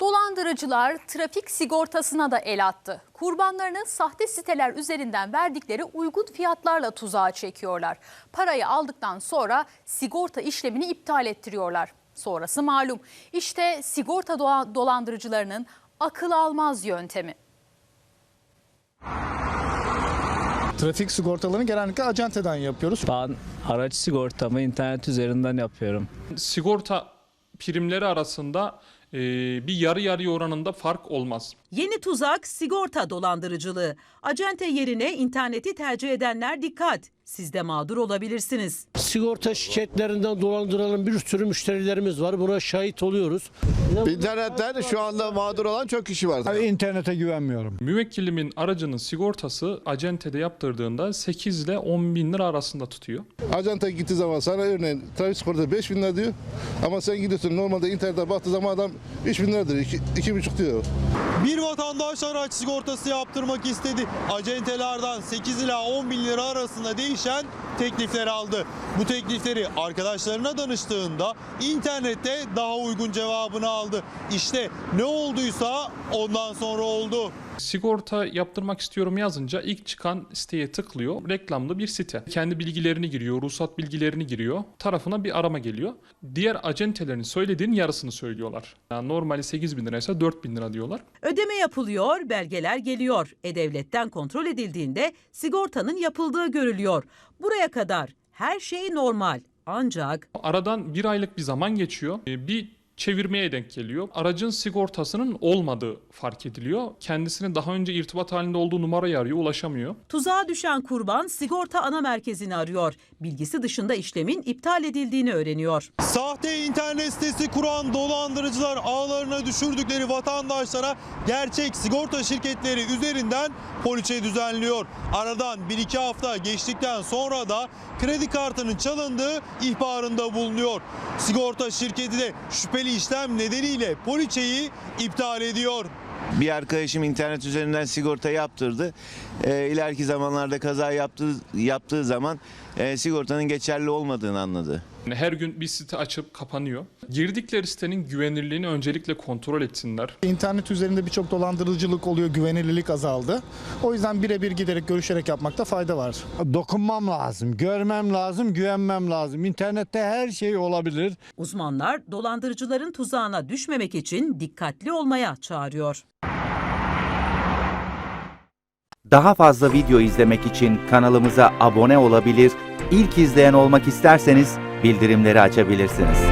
Dolandırıcılar trafik sigortasına da el attı. Kurbanlarını sahte siteler üzerinden verdikleri uygun fiyatlarla tuzağa çekiyorlar. Parayı aldıktan sonra sigorta işlemini iptal ettiriyorlar. Sonrası malum. İşte sigorta dolandırıcılarının akıl almaz yöntemi. Trafik sigortalarını genellikle acenteden yapıyoruz. Ben araç sigortamı internet üzerinden yapıyorum. sigorta primleri arasında e, bir yarı yarı oranında fark olmaz. Yeni tuzak sigorta dolandırıcılığı. Acente yerine interneti tercih edenler dikkat. Siz de mağdur olabilirsiniz. Sigorta şirketlerinden dolandırılan bir sürü müşterilerimiz var. Buna şahit oluyoruz. İnternetten şu anda mağdur olan çok kişi var. İnternete güvenmiyorum. Müvekkilimin aracının sigortası acentede yaptırdığında 8 ile 10 bin lira arasında tutuyor. Acanta gittiği zaman sana örneğin trafik sigortası 5 bin lira diyor. Ama sen gidiyorsun normalde internete baktığı zaman adam 3 bin lira diyor. 2,5 diyor. Bir vatandaş araç sigortası yaptırmak istedi. Acentelerden 8 ila 10 bin lira arasında değişen teklifler aldı. Bu teklifleri arkadaşlarına danıştığında internette daha uygun cevabını aldı. İşte ne olduysa ondan sonra oldu. Sigorta yaptırmak istiyorum yazınca ilk çıkan siteye tıklıyor. Reklamlı bir site. Kendi bilgilerini giriyor, ruhsat bilgilerini giriyor. Tarafına bir arama geliyor. Diğer acentelerin söylediğinin yarısını söylüyorlar. Yani normali 8 bin liraysa 4 bin lira diyorlar. Ödeme yapılıyor, belgeler geliyor. E-Devlet'ten kontrol edildiğinde sigortanın yapıldığı görülüyor. Buraya kadar her şey normal. Ancak Aradan bir aylık bir zaman geçiyor. Ee, Bir çevirmeye denk geliyor. Aracın sigortasının olmadığı fark ediliyor. Kendisine daha önce irtibat halinde olduğu numarayı arıyor, ulaşamıyor. tuzağa düşen kurban sigorta ana merkezini arıyor. Bilgisi dışında işlemin iptal edildiğini öğreniyor. Sahte internet sitesi kuran dolandırıcılar ağlarına düşürdükleri vatandaşlara gerçek sigorta şirketleri üzerinden poliçe düzenliyor. Aradan 1-2 hafta geçtikten sonra da kredi kartının çalındığı ihbarında bulunuyor. Sigorta şirketi de şüpheli işlem nedeniyle poliçeyi iptal ediyor. Bir arkadaşım internet üzerinden sigorta yaptırdı. E, ileriki zamanlarda kaza yaptığı, yaptığı zaman e, sigortanın geçerli olmadığını anladı. Her gün bir site açıp kapanıyor. Girdikleri sitenin güvenilirliğini öncelikle kontrol etsinler. İnternet üzerinde birçok dolandırıcılık oluyor, güvenilirlik azaldı. O yüzden birebir giderek, görüşerek yapmakta fayda var. Dokunmam lazım, görmem lazım, güvenmem lazım. İnternette her şey olabilir. Uzmanlar dolandırıcıların tuzağına düşmemek için dikkatli olmaya çağırıyor. Daha fazla video izlemek için kanalımıza abone olabilir, ilk izleyen olmak isterseniz bildirimleri açabilirsiniz.